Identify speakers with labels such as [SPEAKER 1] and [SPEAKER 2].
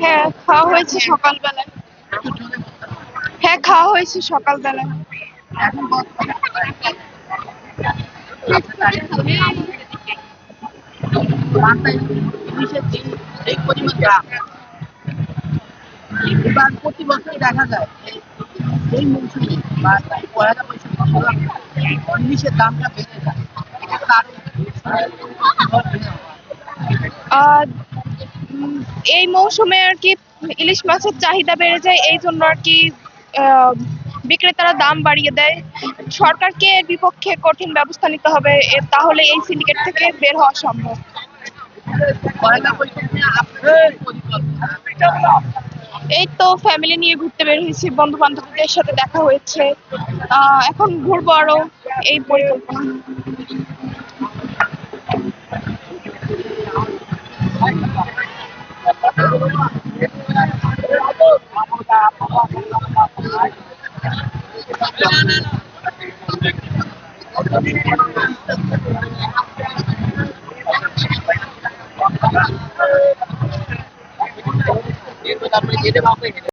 [SPEAKER 1] হ্যাঁ খাওয়া হয়েছে সকালবেলায়। হ্যাঁ খাওয়া হয়েছে সকালবেলায়।
[SPEAKER 2] প্রতি দেখা যায় এই- মৌসুমে বা পয়লা বৈশাখের ইলিশের দামটা বেড়ে যায়।
[SPEAKER 1] উম, এই মৌসুমে আর কি ইলিশ মাছের চাহিদা বেড়ে যায়, এই জন্য আর কি বিক্রেতারা দাম বাড়িয়ে দেয়। সরকারকে এর বিপক্ষে কঠিন ব্যবস্থা নিতে হবে তাহলে এই সিন্ডিকেট থেকে বের হওয়া সম্ভব। এই তো ফ্যামিলি নিয়ে ঘুরতে বের হয়েছি বন্ধু বান্ধবদের সাথে দেখা হয়েছে। এখন ঘুরবো আরও, এই পরিকল্পনা।
[SPEAKER 2] Itu tapi ini apa?